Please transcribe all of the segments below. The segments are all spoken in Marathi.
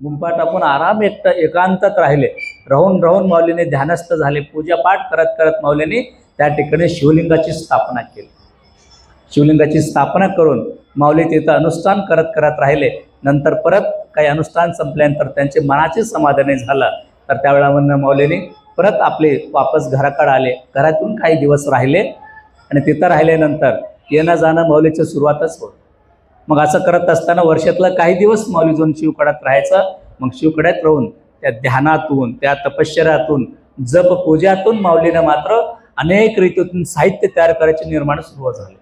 गुंपा टाकून आराम एकटं एकांतात राहिले. राहून राहून माऊलीने ध्यानस्थ झाले. पूजापाठ करत करत माऊलीने त्या ठिकाणी शिवलिंगाची स्थापना केली. शिवलिंगाची स्थापना करून माऊली तिथं अनुष्ठान करत करत राहिले. नंतर परत काही अनुष्ठान संपल्यानंतर त्यांचे मनाचे समाधानी झालं. तर त्यावेळेला माऊलीने परत आपले वापस घराकडे आले. घरातून काही दिवस राहिले आणि तिथं राहिल्यानंतर येणं जाणं माऊलीचं सुरुवातच होत. मग असं करत असताना वर्षातला काही दिवस माऊली जाऊन शिवकडात राहायचं. मग शिवकड्यात राहून त्या ध्यानातून त्या तपश्चर्यातून जप पूजातून माऊलीनं मात्र अनेक रीतीतून साहित्य तयार करायचे निर्माण सुरुवात झाले.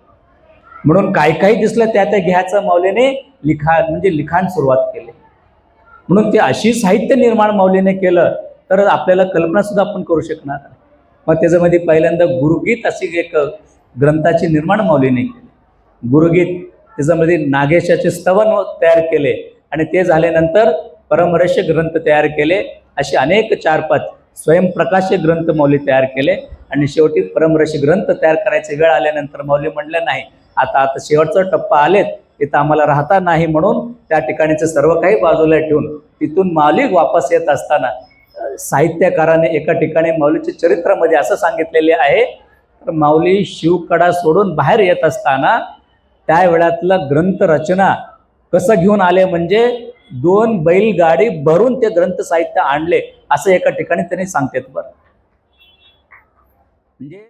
म्हणून काय काही दिसलं त्या त्या घ्यायचं माऊलीने लिखाण म्हणजे लिखाण सुरुवात केले. म्हणून ते अशी साहित्य निर्माण माऊलीने केलं तर आपल्याला कल्पना सुद्धा आपण करू शकणार मग त्याच्यामध्ये पहिल्यांदा गुरुगीत अशी एक ग्रंथाची निर्माण माऊलीने केली. गुरुगीत त्याच्यामध्ये नागेशाचे स्तवन हो- तयार केले. आणि ते झाल्यानंतर परमरस्य ग्रंथ तयार केले. असे अनेक चार पाच स्वयंप्रकाश ग्रंथ मौली तयार केले. आणि शेवटी परमरस्य ग्रंथ तयार करायचे वेळ आल्यानंतर मौली म्हणलं नाही. आता आता शेवटचा टप्पा आलेत. तिथं आम्हाला राहता नाही म्हणून त्या ठिकाणीचं सर्व काही बाजूला ठेवून तिथून मौलिक वापस येत असताना साहित्यकाराने एका ठिकाणी माऊलीच्या चरित्रामध्ये असं सांगितलेले आहे तर माऊली शिवकडा सोडून बाहेर येत असताना त्या वेळातला ग्रंथ रचना कसं घेऊन आले म्हणजे दोन बैलगाडी भरून ते ग्रंथ साहित्य आणले असं एका ठिकाणी त्यांनी सांगतात बरं. म्हणजे